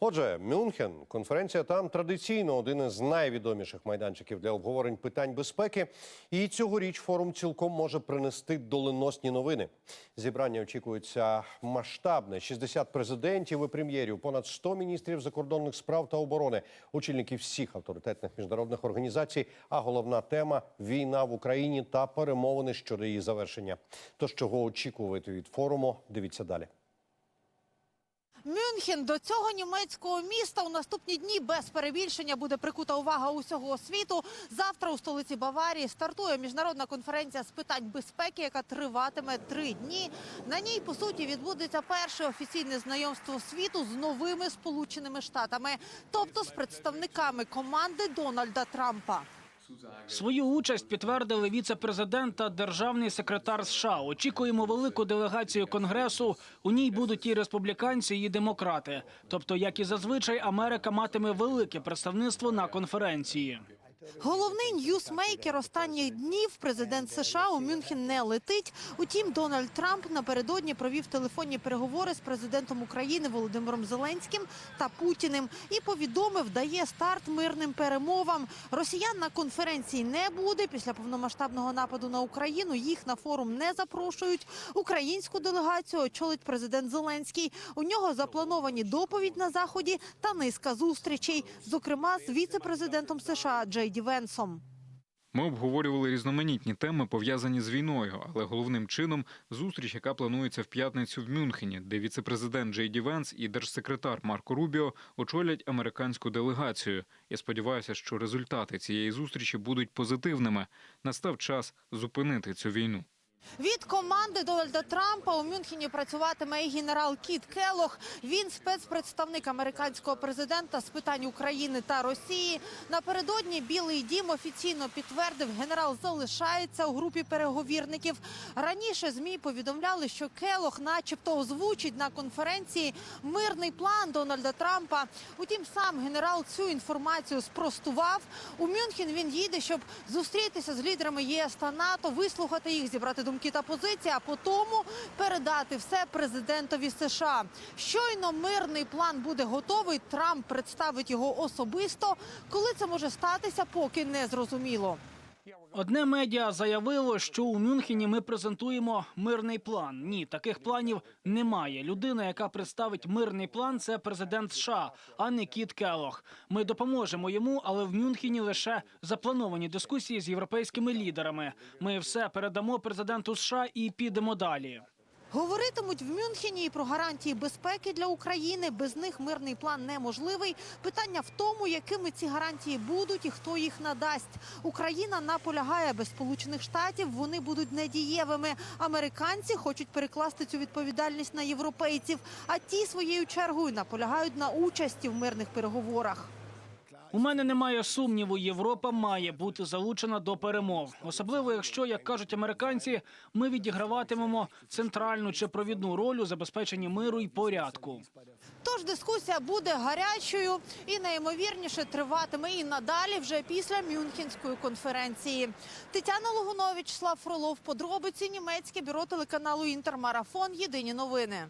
Отже, Мюнхен, конференція там традиційно один із найвідоміших майданчиків для обговорень питань безпеки. І цьогоріч форум цілком може принести доленосні новини. Зібрання очікується масштабне: 60 президентів і прем'єрів, понад 100 міністрів закордонних справ та оборони, очільників всіх авторитетних міжнародних організацій. А головна тема війна в Україні та перемовини щодо її завершення. Тож чого очікувати від форуму? Дивіться далі. Мюнхен до цього німецького міста у наступні дні без перебільшення буде прикута увага усього світу. Завтра у столиці Баварії стартує міжнародна конференція з питань безпеки, яка триватиме три дні. На ній по суті відбудеться перше офіційне знайомство світу з новими сполученими штатами, тобто з представниками команди Дональда Трампа. Свою участь підтвердили віце-президент та державний секретар США. Очікуємо велику делегацію конгресу. У ній будуть і республіканці, і демократи. Тобто, як і зазвичай, Америка матиме велике представництво на конференції. Головний ньюсмейкер останніх днів президент США у Мюнхен не летить. Утім, Дональд Трамп напередодні провів телефонні переговори з президентом України Володимиром Зеленським та Путіним і повідомив, дає старт мирним перемовам. Росіян на конференції не буде. Після повномасштабного нападу на Україну їх на форум не запрошують. Українську делегацію очолить президент Зеленський. У нього заплановані доповідь на заході та низка зустрічей, зокрема з віце-президентом США Джей Ді Венсом. Ми обговорювали різноманітні теми, пов'язані з війною, але головним чином зустріч, яка планується в п'ятницю в Мюнхені, де віце-президент Джей Ді Венс і держсекретар Марко Рубіо очолять американську делегацію. Я сподіваюся, що результати цієї зустрічі будуть позитивними. Настав час зупинити цю війну. Від команди Дональда Трампа у Мюнхені працюватиме і генерал Кіт Келох. Він спецпредставник американського президента з питань України та Росії. Напередодні Білий Дім офіційно підтвердив, генерал залишається у групі переговірників. Раніше змі повідомляли, що Келох, начебто, озвучить на конференції мирний план Дональда Трампа. Утім, сам генерал цю інформацію спростував. У Мюнхен він їде, щоб зустрітися з лідерами ЄС та НАТО, вислухати їх, зібрати думки та позиції, а потім передати все президентові США. Щойно мирний план буде готовий. Трамп представить його особисто. Коли це може статися, поки не зрозуміло. Одне медіа заявило, що у Мюнхені ми презентуємо мирний план. Ні, таких планів немає. Людина, яка представить мирний план, це президент США, а не Кіт Келох. Ми допоможемо йому, але в Мюнхені лише заплановані дискусії з європейськими лідерами. Ми все передамо президенту США і підемо далі. Говоритимуть в Мюнхені і про гарантії безпеки для України. Без них мирний план неможливий. Питання в тому, якими ці гарантії будуть і хто їх надасть. Україна наполягає без сполучених штатів. Вони будуть недієвими. Американці хочуть перекласти цю відповідальність на європейців. А ті своєю чергою наполягають на участі в мирних переговорах. У мене немає сумніву, Європа має бути залучена до перемов, особливо якщо, як кажуть американці, ми відіграватимемо центральну чи провідну роль у забезпеченні миру і порядку. Тож дискусія буде гарячою і найімовірніше триватиме і надалі вже після Мюнхенської конференції. Тетяна Логунович, Слав Фролов, подробиці німецьке бюро телеканалу Інтермарафон. Єдині новини.